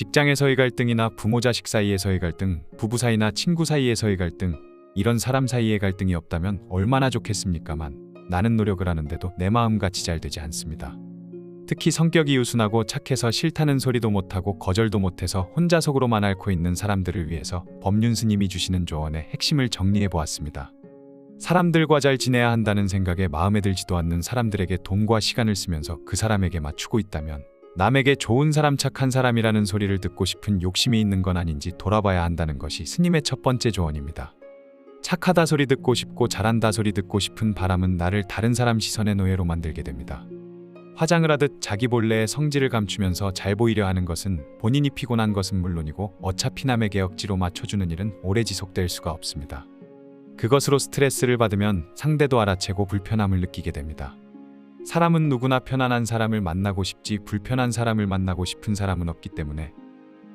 직장에서의 갈등이나 부모 자식 사이에서의 갈등, 부부 사이나 친구 사이에서의 갈등, 이런 사람 사이의 갈등이 없다면 얼마나 좋겠습니까만 나는 노력을 하는데도 내 마음같이 잘 되지 않습니다. 특히 성격이 유순하고 착해서 싫다는 소리도 못하고 거절도 못해서 혼자 속으로만 앓고 있는 사람들을 위해서 법륜 스님이 주시는 조언의 핵심을 정리해 보았습니다. 사람들과 잘 지내야 한다는 생각에 마음에 들지도 않는 사람들에게 돈과 시간을 쓰면서 그 사람에게 맞추고 있다면 남에게 좋은 사람 착한 사람이라는 소리를 듣고 싶은 욕심이 있는 건 아닌지 돌아봐야 한다는 것이 스님의 첫 번째 조언입니다. 착하다 소리 듣고 싶고 잘한다 소리 듣고 싶은 바람은 나를 다른 사람 시선의 노예로 만들게 됩니다. 화장을 하듯 자기 본래의 성질을 감추면서 잘 보이려 하는 것은 본인이 피곤한 것은 물론이고 어차피 남에게 억지로 맞춰주는 일은 오래 지속될 수가 없습니다. 그것으로 스트레스를 받으면 상대도 알아채고 불편함을 느끼게 됩니다. 사람은 누구나 편안한 사람을 만나고 싶지 불편한 사람을 만나고 싶은 사람은 없기 때문에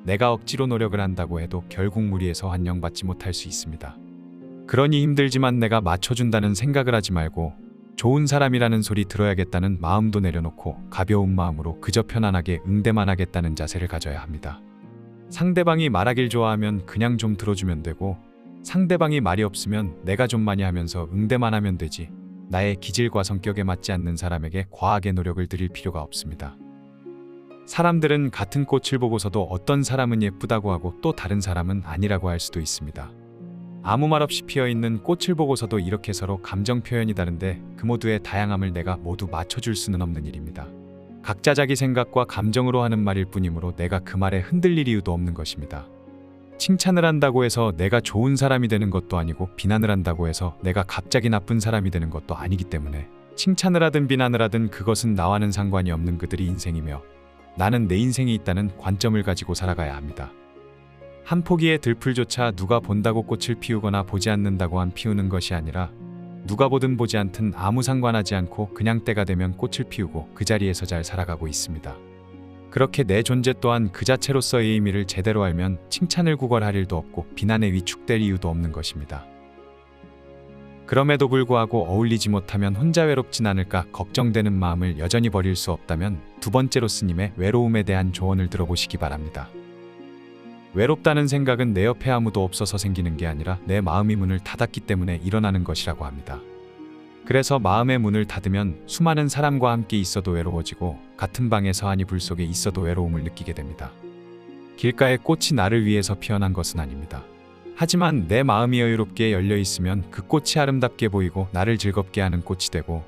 내가 억지로 노력을 한다고 해도 결국 무리해서 환영받지 못할 수 있습니다. 그러니 힘들지만 내가 맞춰준다는 생각을 하지 말고 좋은 사람이라는 소리 들어야겠다는 마음도 내려놓고 가벼운 마음으로 그저 편안하게 응대만 하겠다는 자세를 가져야 합니다. 상대방이 말하길 좋아하면 그냥 좀 들어주면 되고 상대방이 말이 없으면 내가 좀 많이 하면서 응대만 하면 되지 나의 기질과 성격에 맞지 않는 사람에게 과하게 노력을 들일 필요가 없습니다. 사람들은 같은 꽃을 보고서도 어떤 사람은 예쁘다고 하고 또 다른 사람은 아니라고 할 수도 있습니다. 아무 말 없이 피어 있는 꽃을 보고서도 이렇게 서로 감정 표현이 다른데 그 모두의 다양함을 내가 모두 맞춰줄 수는 없는 일입니다. 각자 자기 생각과 감정으로 하는 말일 뿐이므로 내가 그 말에 흔들릴 이유도 없는 것입니다. 칭찬을 한다고 해서 내가 좋은 사람이 되는 것도 아니고 비난을 한다고 해서 내가 갑자기 나쁜 사람이 되는 것도 아니기 때문에 칭찬을 하든 비난을 하든 그것은 나와는 상관이 없는 그들의 인생이며 나는 내 인생이 있다는 관점을 가지고 살아가야 합니다. 한 포기의 들풀조차 누가 본다고 꽃을 피우거나 보지 않는다고 한 피우는 것이 아니라 누가 보든 보지 않든 아무 상관하지 않고 그냥 때가 되면 꽃을 피우고 그 자리에서 잘 살아가고 있습니다. 그렇게 내 존재 또한 그 자체로서의 의미를 제대로 알면 칭찬을 구걸할 일도 없고 비난에 위축될 이유도 없는 것입니다. 그럼에도 불구하고 어울리지 못하면 혼자 외롭진 않을까 걱정되는 마음을 여전히 버릴 수 없다면 두 번째로 스님의 외로움에 대한 조언을 들어보시기 바랍니다. 외롭다는 생각은 내 옆에 아무도 없어서 생기는 게 아니라 내 마음이 문을 닫았기 때문에 일어나는 것이라고 합니다. 그래서 마음의 문을 닫으면 수많은 사람과 함께 있어도 외로워지고 같은 방에서 한이 불 속에 있어도 외로움을 느끼게 됩니다. 길가에 꽃이 나를 위해서 피어난 것은 아닙니다. 하지만 내 마음이 여유롭게 열려 있으면 그 꽃이 아름답게 보이고 나를 즐겁게 하는 꽃이 되고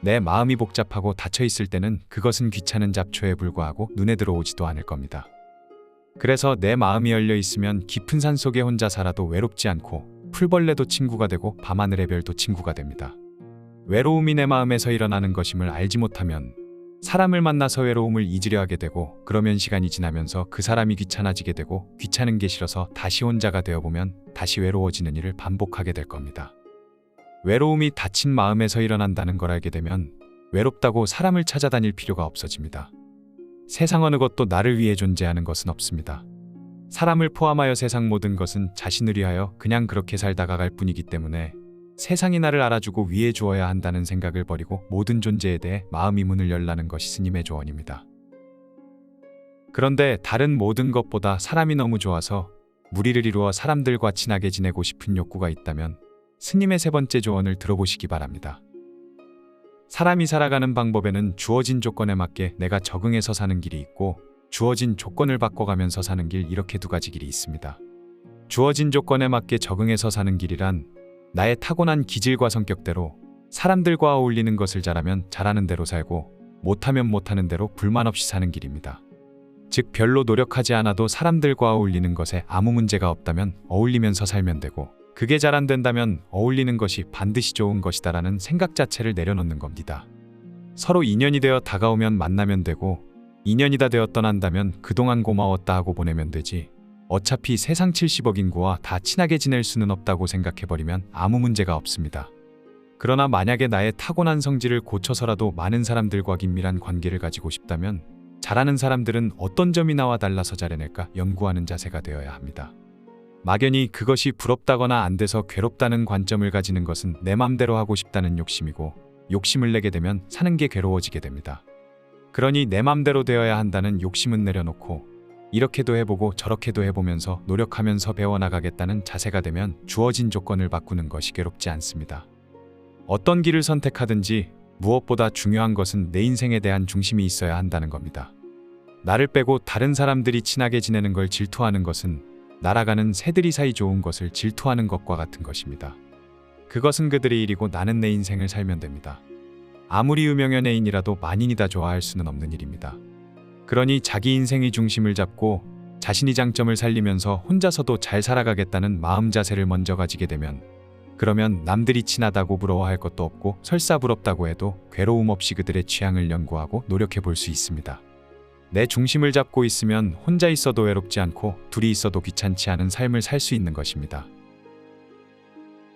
내 마음이 복잡하고 닫혀 있을 때는 그것은 귀찮은 잡초에 불과하고 눈에 들어오지도 않을 겁니다. 그래서 내 마음이 열려 있으면 깊은 산 속에 혼자 살아도 외롭지 않고 풀벌레도 친구가 되고 밤하늘의 별도 친구가 됩니다. 외로움이 내 마음에서 일어나는 것임을 알지 못하면 사람을 만나서 외로움을 잊으려 하게 되고 그러면 시간이 지나면서 그 사람이 귀찮아지게 되고 귀찮은 게 싫어서 다시 혼자가 되어 보면 다시 외로워지는 일을 반복하게 될 겁니다. 외로움이 닫힌 마음에서 일어난다는 걸 알게 되면 외롭다고 사람을 찾아다닐 필요가 없어집니다. 세상 어느 것도 나를 위해 존재하는 것은 없습니다. 사람을 포함하여 세상 모든 것은 자신을 위하여 그냥 그렇게 살다가 갈 뿐이기 때문에 세상이 나를 알아주고 위해 주어야 한다는 생각을 버리고 모든 존재에 대해 마음이 문을 열라는 것이 스님의 조언입니다. 그런데 다른 모든 것보다 사람이 너무 좋아서 무리를 이루어 사람들과 친하게 지내고 싶은 욕구가 있다면 스님의 세 번째 조언을 들어보시기 바랍니다. 사람이 살아가는 방법에는 주어진 조건에 맞게 내가 적응해서 사는 길이 있고 주어진 조건을 바꿔가면서 사는 길 이렇게 두 가지 길이 있습니다. 주어진 조건에 맞게 적응해서 사는 길이란 나의 타고난 기질과 성격대로 사람들과 어울리는 것을 잘하면 잘하는 대로 살고 못하면 못하는 대로 불만 없이 사는 길입니다. 즉 별로 노력하지 않아도 사람들과 어울리는 것에 아무 문제가 없다면 어울리면서 살면 되고 그게 잘 안 된다면 어울리는 것이 반드시 좋은 것이다라는 생각 자체를 내려놓는 겁니다. 서로 인연이 되어 다가오면 만나면 되고 인연이 다 되어 떠난다면 그동안 고마웠다 하고 보내면 되지 어차피 세상 70억 인구와 다 친하게 지낼 수는 없다고 생각해버리면 아무 문제가 없습니다. 그러나 만약에 나의 타고난 성질을 고쳐서라도 많은 사람들과 긴밀한 관계를 가지고 싶다면 잘하는 사람들은 어떤 점이 나와 달라서 잘해낼까 연구하는 자세가 되어야 합니다. 막연히 그것이 부럽다거나 안 돼서 괴롭다는 관점을 가지는 것은 내 맘대로 하고 싶다는 욕심이고 욕심을 내게 되면 사는 게 괴로워지게 됩니다. 그러니 내 맘대로 되어야 한다는 욕심은 내려놓고 이렇게도 해보고 저렇게도 해보면서 노력하면서 배워나가겠다는 자세가 되면 주어진 조건을 바꾸는 것이 괴롭지 않습니다. 어떤 길을 선택하든지 무엇보다 중요한 것은 내 인생에 대한 중심이 있어야 한다는 겁니다. 나를 빼고 다른 사람들이 친하게 지내는 걸 질투하는 것은 날아가는 새들이 사이 좋은 것을 질투하는 것과 같은 것입니다. 그것은 그들의 일이고 나는 내 인생을 살면 됩니다. 아무리 유명 연예인이라도 만인이 다 좋아할 수는 없는 일입니다. 그러니 자기 인생의 중심을 잡고 자신이 장점을 살리면서 혼자서도 잘 살아가겠다는 마음 자세를 먼저 가지게 되면 그러면 남들이 친하다고 부러워할 것도 없고 설사 부럽다고 해도 괴로움 없이 그들의 취향을 연구하고 노력해 볼 수 있습니다. 내 중심을 잡고 있으면 혼자 있어도 외롭지 않고 둘이 있어도 귀찮지 않은 삶을 살 수 있는 것입니다.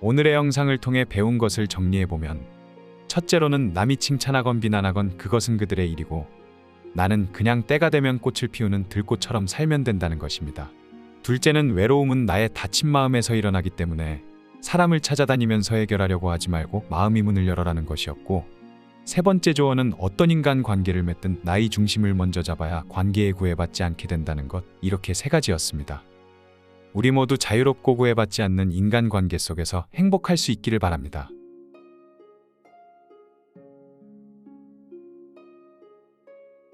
오늘의 영상을 통해 배운 것을 정리해 보면 첫째로는 남이 칭찬하건 비난하건 그것은 그들의 일이고 나는 그냥 때가 되면 꽃을 피우는 들꽃처럼 살면 된다는 것입니다. 둘째는 외로움은 나의 다친 마음에서 일어나기 때문에 사람을 찾아다니면서 해결하려고 하지 말고 마음이 문을 열어라는 것이었고 세 번째 조언은 어떤 인간 관계를 맺든 나의 중심을 먼저 잡아야 관계에 구애받지 않게 된다는 것 이렇게 세 가지였습니다. 우리 모두 자유롭고 구애받지 않는 인간 관계 속에서 행복할 수 있기를 바랍니다.